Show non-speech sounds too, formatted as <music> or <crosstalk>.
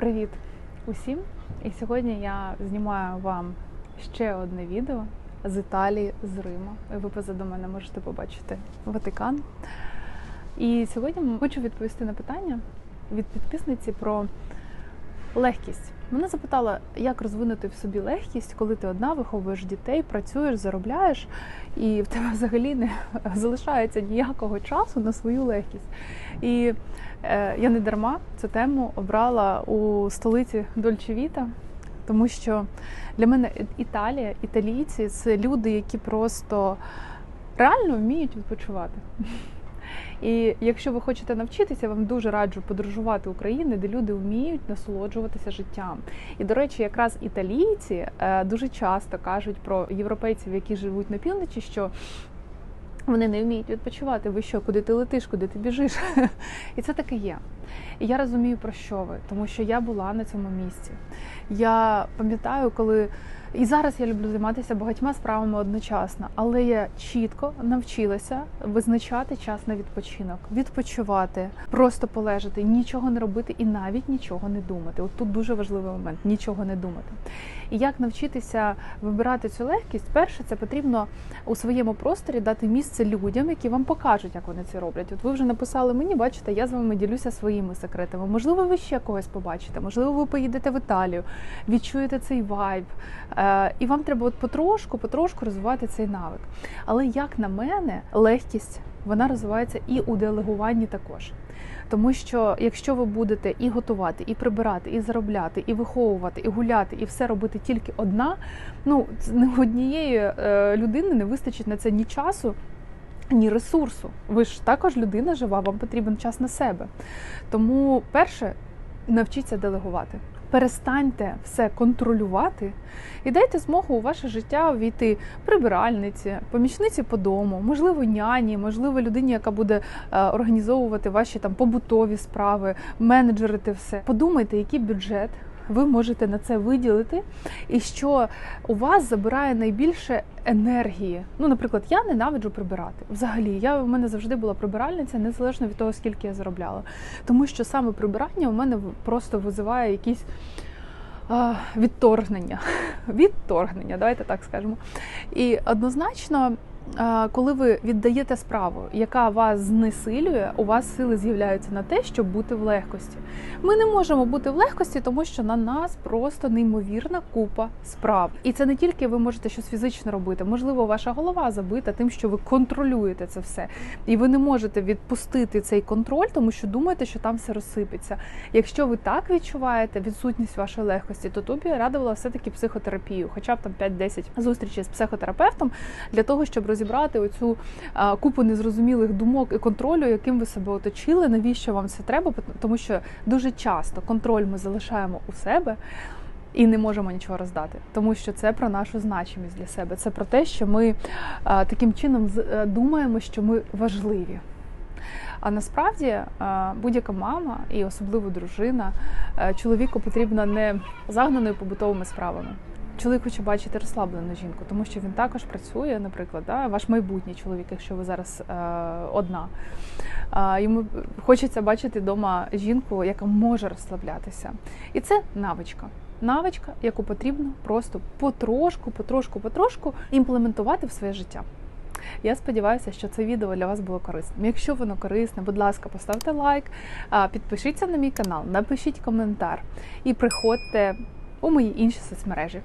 Привіт усім! І сьогодні я знімаю вам ще одне відео з Італії, з Риму. Ви позаду мене можете побачити Ватикан. І сьогодні хочу відповісти на питання від підписниці про легкість. Мене запитала, як розвинути в собі легкість, коли ти одна виховуєш дітей, працюєш, заробляєш, і в тебе взагалі не <laughs> залишається ніякого часу на свою легкість. І е, я не дарма цю тему обрала у столиці Дольчевіта, тому що для мене Італія, італійці це люди, які просто реально вміють відпочивати. І якщо ви хочете навчитися, вам дуже раджу подорожувати Україну, де люди вміють насолоджуватися життям. І до речі, якраз італійці е, дуже часто кажуть про європейців, які живуть на півночі, що вони не вміють відпочивати. Ви що, куди ти летиш, куди ти біжиш? <laughs> І це таке є. І я розумію, про що ви, тому що я була на цьому місці. Я пам'ятаю, коли і зараз я люблю займатися багатьма справами одночасно, але я чітко навчилася визначати час на відпочинок, відпочивати, просто полежати, нічого не робити і навіть нічого не думати. От тут дуже важливий момент нічого не думати. І як навчитися вибирати цю легкість? Перше, це потрібно у своєму просторі дати місце людям, які вам покажуть, як вони це роблять. От ви вже написали мені, бачите, я з вами ділюся своїми секретами. Можливо, ви ще когось побачите, можливо, ви поїдете в Італію, відчуєте цей вайб. Е, І вам треба от потрошку, потрошку розвивати цей навик. Але як на мене, легкість вона розвивається і у делегуванні також. Тому що якщо ви будете і готувати, і прибирати, і заробляти, і виховувати, і гуляти, і все робити тільки одна, ну однієї е, людини не вистачить на це ні часу. Ні ресурсу. Ви ж також людина жива, вам потрібен час на себе. Тому, перше, навчіться делегувати. Перестаньте все контролювати і дайте змогу у ваше життя війти прибиральниці, помічниці по дому, можливо, няні, можливо, людині, яка буде е, організовувати ваші там побутові справи, менеджерити все. Подумайте, який бюджет ви можете на це виділити, і що у вас забирає найбільше енергії. Ну, наприклад, я ненавиджу прибирати. Взагалі, я у мене завжди була прибиральниця, незалежно від того, скільки я заробляла. Тому що саме прибирання у мене просто визиває якісь. Відторгнення, <laughs> відторгнення, давайте так скажемо. І однозначно, коли ви віддаєте справу, яка вас знесилює, у вас сили з'являються на те, щоб бути в легкості. Ми не можемо бути в легкості, тому що на нас просто неймовірна купа справ. І це не тільки ви можете щось фізично робити, можливо, ваша голова забита тим, що ви контролюєте це все, і ви не можете відпустити цей контроль, тому що думаєте, що там все розсипеться. Якщо ви так відчуваєте відсутність вашої легкості, то тобі я радила все-таки психотерапію, хоча б там 5-10 зустрічей з психотерапевтом для того, щоб розібрати оцю а, купу незрозумілих думок і контролю, яким ви себе оточили, навіщо вам це треба, тому що дуже часто контроль ми залишаємо у себе. І не можемо нічого роздати, тому що це про нашу значимість для себе. Це про те, що ми а, таким чином е, думаємо, що ми важливі. А насправді будь-яка мама і особливо дружина е, чоловіку потрібна не загнаною побутовими справами. Чоловік хоче бачити розслаблену жінку, тому що він також працює, наприклад, да, ваш майбутній чоловік, якщо ви зараз е, одна. А, йому хочеться бачити вдома жінку, яка може розслаблятися. І це навичка. Навичка, яку потрібно просто потрошку, потрошку, потрошку імплементувати в своє життя. Я сподіваюся, що це відео для вас було корисним. Якщо воно корисне, будь ласка, поставте лайк, підпишіться на мій канал, напишіть коментар і приходьте у мої інші соцмережі.